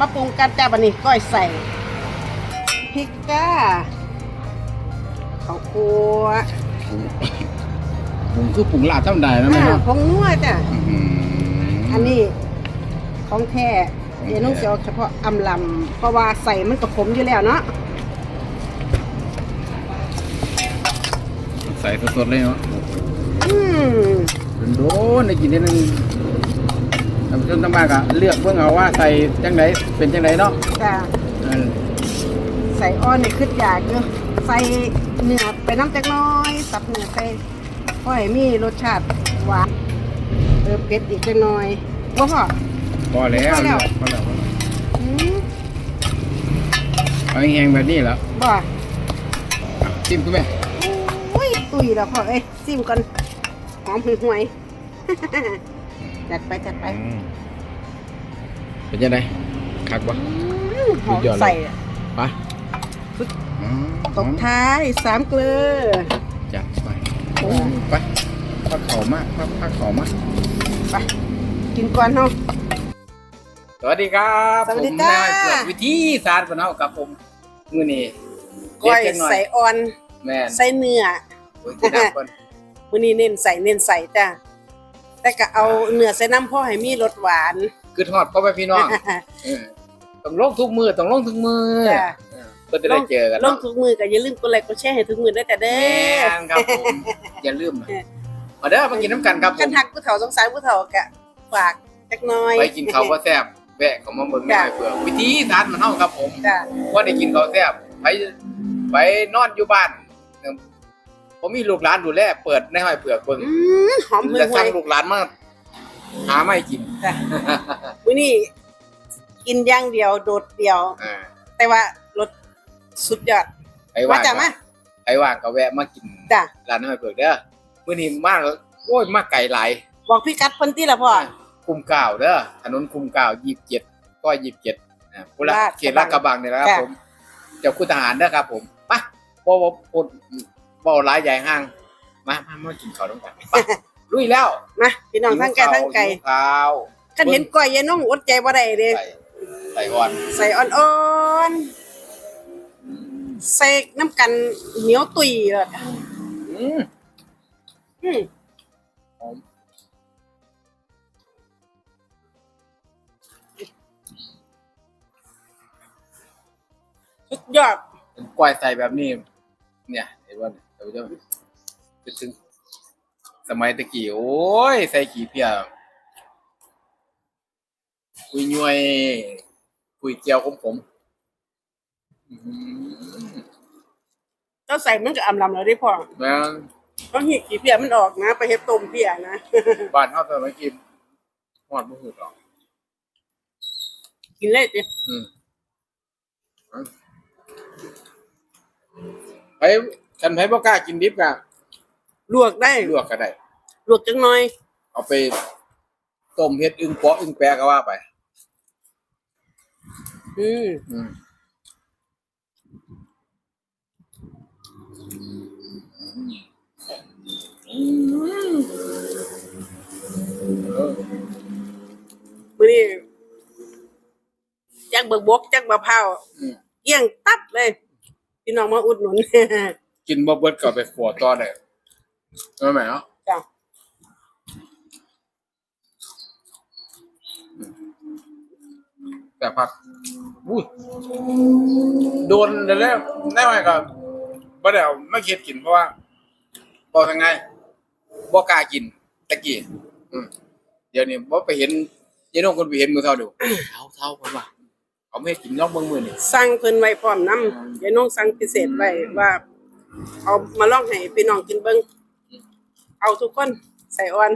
มาปรุงกันจ้าบันนี้ก้อยใส่พริกจ้าข้าวคั่วผมคือปรุงลาบธรรมดานะแม่อ่าเนาะผงนัวจ้ะอื้อหือันนี้ของแท้เดี๋ยวน้องเสียวเฉพาะอำลำเพราะว่าใส่มันก็ขมอยู่แล้วเนาะใส่สดๆเลยเนาะอืมเป็นโดนได้กินได้นึง ท่านผู้ชมทั้งบ้านก็เลือกเพิ่งเอาว่าใส่จังไดเป็นจังไดเนาะจ้ะเออใส่อ้อนนี่คืออยากอยู่ใส่เนื้อไปน้ำจักหน้อย สับเนื้อใส่ค่อยมีรสชาติหวานเออเป็ดอีกจักหน้อยว่าพอ พอแล้วพอแล้ว พอแล้วพอแล้วอืมเอาแห้งๆแบบนี้แล้วบ่จิ้มกูแม่อุ้ยตุยแล้วพ่อเอ้ยซิมก่อนหอมห่วยๆ จัดไปจัดไปอืมเป็นจังไดคักบ่อืมหอมสุดยอดเลย ใส่ไปอืมตบท้ายสามเกลือ จัดไปไปพักเข่ามากพักพักเข่ามากไปกินก่อนเนาะ สวัสดีครับสวัสดีผมจ้านายเกิดวิธีสารปนเฮากับผมมื้อนี้ก้อยเด็ดจังหน่ใส่อ่อน แม่นใส่เนื้อ โอ้ยที่น้ำก่อน มื้อนี้เน้นใส่เน้นใส่จ้ะ แต่ก็เอาเนื้อใส่น้ำพ่อให้มีรสหวาน คือทอดพ่อแม่พี่น้องเออต้องลงทุกมือต้องลงทุกมือจ้ะ เออเพื่อจะได้เจอกันลงเนาะทุกมือก็อย่าลืมกดไลค์กดแชร์ให้ทุกมือด้วยจ้ะเด้แม่อ นครับผมอย่าลืมนะมาเด้อมากินน้ำกันครับผกันมทักผู้เฒ่าสงสารผู้เฒ่าก็ฝากจักหน้อยไปกินข้าวว่าแซ่บแวะเขามาเบิ่งแม่จ้ะเพื่อวิธีสารมันเฮาครับผม จ้ะ ว่าได้กินข้าวแซ่บไปไปนอนอยู่บ้านเออ ผมมีลูกหลานดูแลเปิดในห้อยเผือกเบิ่งอืมหอมห่จะวสั่ยงลูกหลานมาหาไม่กินๆจ้ะมื้อนี้กินอย่างเดียวโดดเดียว อ่าแต่ว่ารสสุดยอดไอ้มาว่างจ้ะมาไอ้ว่างก็แวะมากินจ้ะร้านห้อยเผือกเด้อมื้อนี้มาโอ้ยมาไกลหลาย บอกพี่กัดเพิ่นติละพ่อ คุมเก่าเด้อถนนคุมเก่ายี่สิบเจ็ดก็ยี่สิบเจ็ดนะพุละลาดเขตลาดกระบังเนี่ยนะครับจ้ะ ผมเจ้าคุณทหารเด้อครับผมไปบ่บ่บ่ บ่หลายใหญ่ห้าง มามามากินข้าวด้วยกันไปลุยแล้วมาพี่น้องทั้งแก่ทั้งไก่หิวข้าวคันเห็นก้อยยายน้องอดใจบ่ได้เด้ใส่ใส่อ่อนใส่อ่อนๆใส่น้ำกันเหนียวตุยเลยอืมอืมสุดยอดเป็นกล้วยใส่แบบนี้ เนี่ยเห็นว่า เดี๋ยวจะจะถึง สมัยตะกี้ โอ้ย ใส่ขี้เพียคุยย่วยคุยเจียวของผมอื้อหือเจ้าใส่มันก็อำลำแล้วได้พอแม่งต้องหีกกี่เพียมันออกนะ ไปเฮ็ดต้มเพียนะ บ้านเฮาสมัยกี้ฮอดบ่ฮู้หรอก กินเลยจิอืมไป คันไผบ่กล้ากินดิบก็ลวกได้ลวกก็ได้ ลวกจังหน่อย เอาไปต้มเฮ็ดอึ่งเปาะอึ่งแปะก็ว่าไป อืมอืมมื้อนี้จักเบิกบกจักมะพร้าวอืม เกลี้ยงตับเลย พี่น้องมาอุดหนุน กินบ่เบิดก็เอาไปขัวต่อได้รู้ไหมเนาะจ้ะแต่พักอุ้ยโดนแต่แล้วได้ไหมก็บ่ได้เอาไม่คิดกินเพราะว่าบอกยังไงบ่กล้ากินตะกี้อืมเดี๋ยวนี้บ่ไปเห็นยายน้องคนไปเห็นมือเท่าเดียวเท่าเท่าเพิ่นว่าเอาไม่กินนอกเบิ่งมื้อนี่สั่งเพิ่นไว้พร้อมนำยายน้องสั่งพิเศษไว้ว่า เอามาลองให้พี่น้องกินเบิ่งเอาทุกคนใส่อ่อน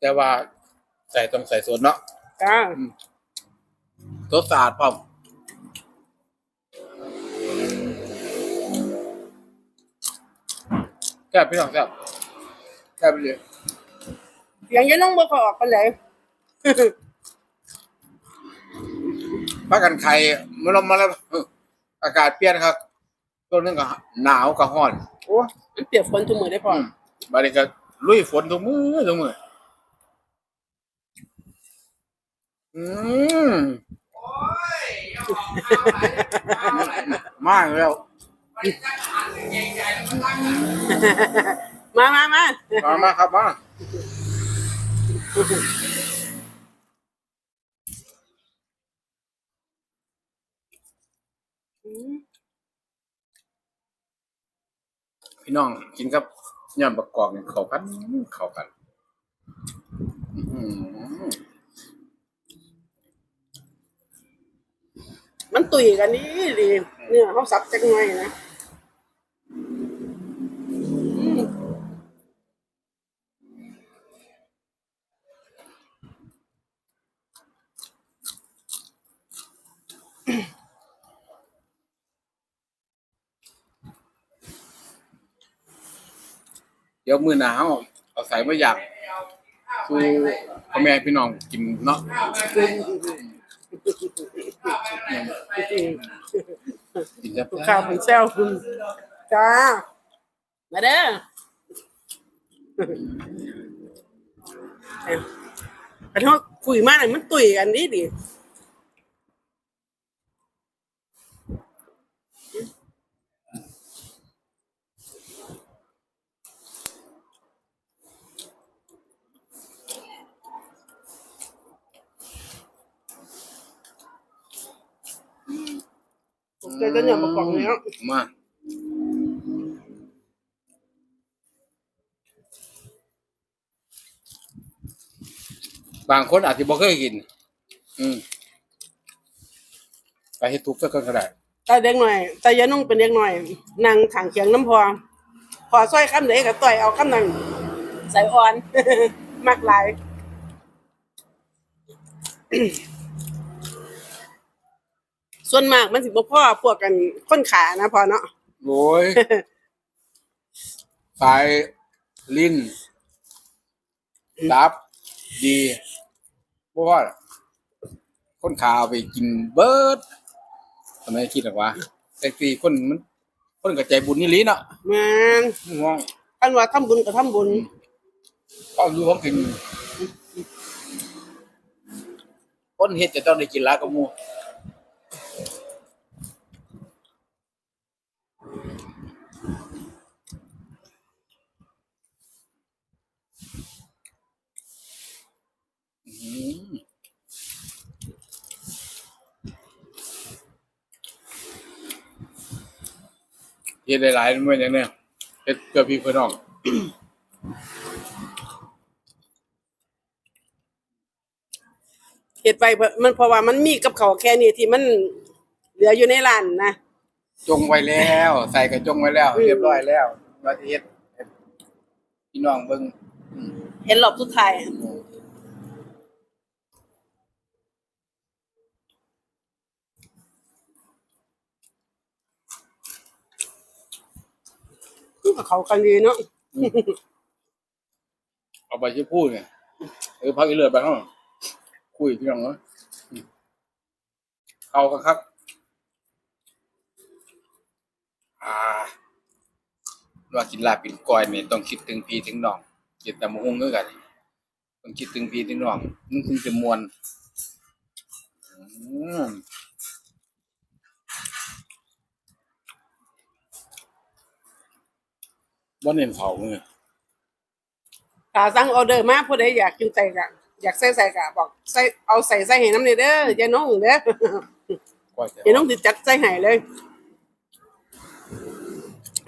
แต่ว่าใส่ต้องใส่ส่วนเนาะจ้ารสสะอาดพร้อมแซ่บพี่น้องแซ่บแซ่บไปเลยเสียงยังน้องบ่ค่อยออกปานใดพักกันไข่มาลงมาแล้วเอออากาศเปลี่ยนครับ ตัวนึงก็หนาวก็ร้อน โอ้มันเปียกฝนทุกมื้อได้พออืมบัดนี้ก็ลุยฝนทุกมือทุกมืออืมมากแล้วมามามามามาครับมา พี่น้องกินกับย่ำประกอบเนี่ยเข้ากันเข้ากันมันตุยกันนี่ดีเนี่ยเขาสับจักหน่อยนะ เดี๋ยวมื้อหน้าเฮาเอาใส่มาอยากคือพ่อแม่พี่น้องกินเนาะกินจะลูกค้าเพิ่นแซวคุณจ้ามาเด้อเอ้ยแต่ถ้าคุยมาเนี่ยมันตุยกันดีดี ผมเคยจะเหนียวประกอบนี้มาบางคนอาจจะบ่เคยกิน อืมไปให้ทุกข์สักคนก็ได้แต่เด็กหน่อยแต่ยานุ่งเป็นเด็กหน่อยนั่งขังเคียงน้ำพอ พอสร้อยคำไหนกับต่อยเอาคำนั้นใส่อ่อน มากหลาย ส่วนมากมันสิบ่พ่อพวกกันค้นขานะพอเนาะโอ้ยสายลิ้นดับ ดีเพราะว่าคนขาวไปกินเบิร์ดทำไมคิดหรอกวะแต่ตีคนมัน คนกับใจบุญนี่ลีเนาะแมันง่วงคันว่าทำบุญก็ทำบุญก็รู้ของกินคนเฮ็ดจะต้องได้กินหลายกว่าหมู่ เฮ็ดหลายๆมันอย่างเนี้ยเฮ็ดเพื่อพี่เพื่อน้องเฮ็ดไปเพื่อมันเพราะว่ามันมีกับเขาวแค่นี้ที่มันเหลืออยู่ในร้านนะจงไว้แล้ว ใส่กระจงไว้แล้วอืมเรียบร้อยแล้วว่าสิเฮ็ดให้พี่น้องเบิ่งอืมเห็นรอบสุดท้าย มันก็เขากันดีเนาะเอาไปชื่อพูดเนี่ยเออพักอีเลือดไปเนาะคุยพี่น้องเนาะเอากันครับ อ่าว่ากินลาบกินก้อยเนี่ยต้องคิดถึงพี่ถึงน้องกินแต่มะฮุ่งด้วยกันต้องคิดถึงพี่ถึงน้องนึกถึงจะมวนอืม บ่เน้นเขาเนี่ยถ้าสั่งออเดอร์มาผู้ใดอยากกินใส่กะอยากใส่ใส่กะบอกใส่เอาใส่ใส่ให้น้ำนี่เด้ออย่าน้องเด้อก้อยจะอย่าน้องสิจัดใส่ให้เลย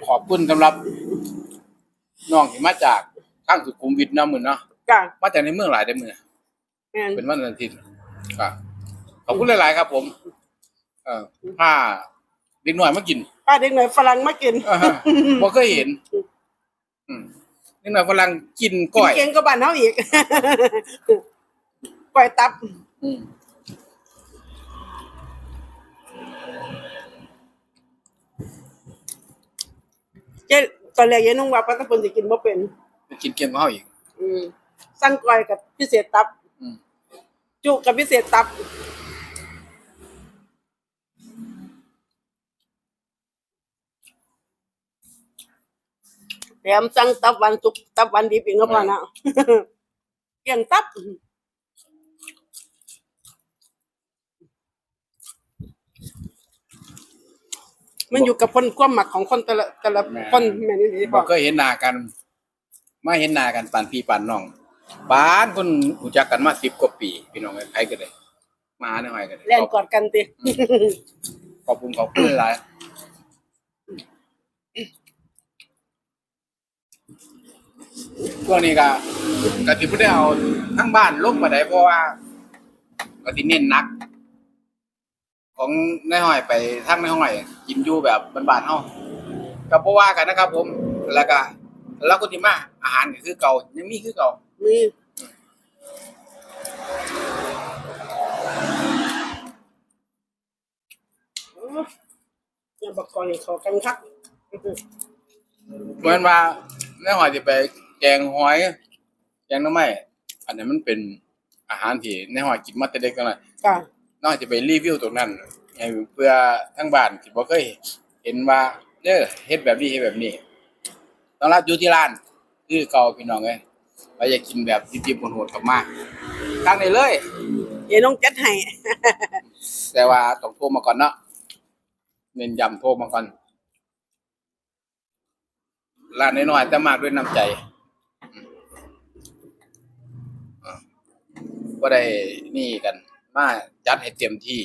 ขอบคุณสำหรับน้องที่มาจากข้างสุขุมวิทเนาะมื้อเนาะจ้ะมาจากในเมืองหลายได้อมื้อแม่นเป็นวันอาทิตย์ครับขอบคุณหลาย ๆ ครับ ผม เอ่อผ้าเด็กหน่อยมากินป้าเด็กหน่อยฝรั่งมากิน อ่าฮะบ่เคยเห็นอืม นิดหน่อยฝรั่งกินกิก้นอยเก่งก็บ้านเฮาอีกก้อยตับอืมเจ๊ตอนแรกยายนุ่งว่าปลากระป๋นสิกินบ่เป็นไปกินเกมกับเขาอีกอืมสั่งก้อยกับพิเศษตับอืมจุกับพิเศษตับ แถมสั่งตับวันสุกตับวันดิบอีกก็พอนะเกี่ยงตับมันอยู่กับคนความหมักของคนแต่ละแต่ละคนแม่นี่ดีบพออกเคยเห็นหน้ากันมาเห็นหน้ากันปานพี่ปานน้องปานคนรู้จักกันมาสิบกว่าปี พี่น้องใครก็ได้มาหาในหอยกันแล่นกอดกันติขอบคุณขอบคุณหลาย พวกนี้ก็ก็สิบ่ได้เอาทั้งบ้านลงมาได้เพราะว่าก็สิเน้นหนัก ของในายห้อยไปทางในห้อยกินอยู่แบบบ้านๆเฮาก็บ่ว่ากันนะครับ ผมแล้วก็แล้วก็ที่มาอาหารก็คือเก่ายังมีคือเก่านี่อย่าบอกก่อนให้เขากันครับเหมือนว่าในหอยจะไปแกงหอยแกงหน้ำไม้อันนั้นมันเป็นอาหารที่ในหอยกินมาแต่เด็กกันเลยจ้ะนอกจากไปรีวิวตรงนั้นให้เพื่อทั้งบ้านที่บ่เคยเห็นว่าเด้อเฮ็ดแบบนี้เฮ็ดแบบนี้ต้องรับอยู่ที่ร้านคือเก่าพี่น้องเอ้ยว่าอยากกินแบบดิบๆโหดๆกลับมาทางนี้เลยเดี๋ยวน้องจัดให้ แต่ว่าต้องโทรมาก่อนเนาะเน้นย้ำโทรมาก่อนร้านน้อยๆแต่มากด้วยน้ำใจอืมอ่า ก็ได้นี่กัน มาจัดให้เต็มที่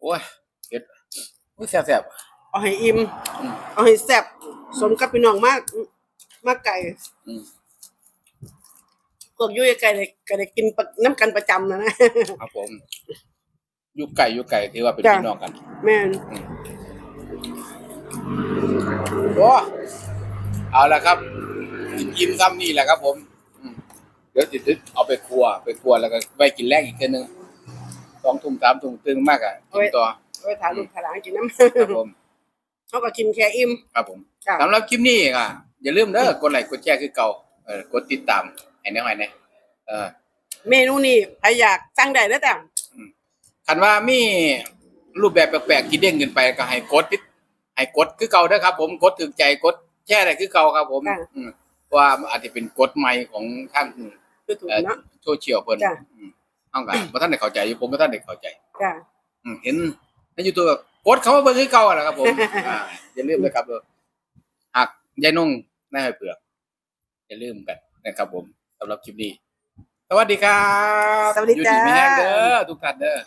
โอ้ยเผ็ดโอ้ยแซ่บเอาให้อิ่มๆอืมเอาให้แซ่บสมกับพี่น้องมาก มากไก่อืมพวกยุ่ยไก่เลยก็ได้กินประน้ำกันประจำนะนะ ครับผมอยู่ไก่อยู่ไก่ถือว่าเป็นจ้ะ พี่น้องกันแม่นโอ้เอาละครับกินซ้ำนี่แหละครับ ผมอืม เดี๋ยวจิตเอาไปครัวไปครัวแล้วก็ไปกินแรกอีกเทื่อนึงสองทุ่มสามทุ่มตึงมากอะกินต่อเอาไปถ่ายรูปถ่ายหลังกินน้ครับผมำเขาก็กินแค่อิ่มครับผมจ้ะสำหรับคลิปนี้ก็อย่าลืมเด้อกดไลค์กดแชร์คือเก่าเออกดติดตามให้แน่หอยแน่เออเมนูนี้ใครอยากสั่งได้แล้วแต่คันว่ามีรูปแบบแปลกๆที่เด้งขึ้นไปก็ให้กดติดให้กดคือเก่าเด้อครับ ผมกดถึงใจกดแชร์ได้คือเก่าครับ ผมอืม ว่ามันอาจจะเป็นกฎใหม่ของทางคือถูกเอ่อเนาะโซเชียลเพิ่นจ้ะอืมเอากันบ่ทันได้เข้าใจอยู่ผมบ่ทันได้เข้าใจจ้ะอืมเห็นใน YouTube ก็กดเข้ามาเบิ่งคือเก่าอะล่ะครับผมอ่าอย่าลืมนะครับเด้อหากยายนุ่งนายหอยเปลือกอย่าลืมกันนะครับผมสำหรับคลิปนี้ สวัสดีครับ สวัสดีอยู่จ้าดีมีแห้งเด้อทุกท่านเด้อ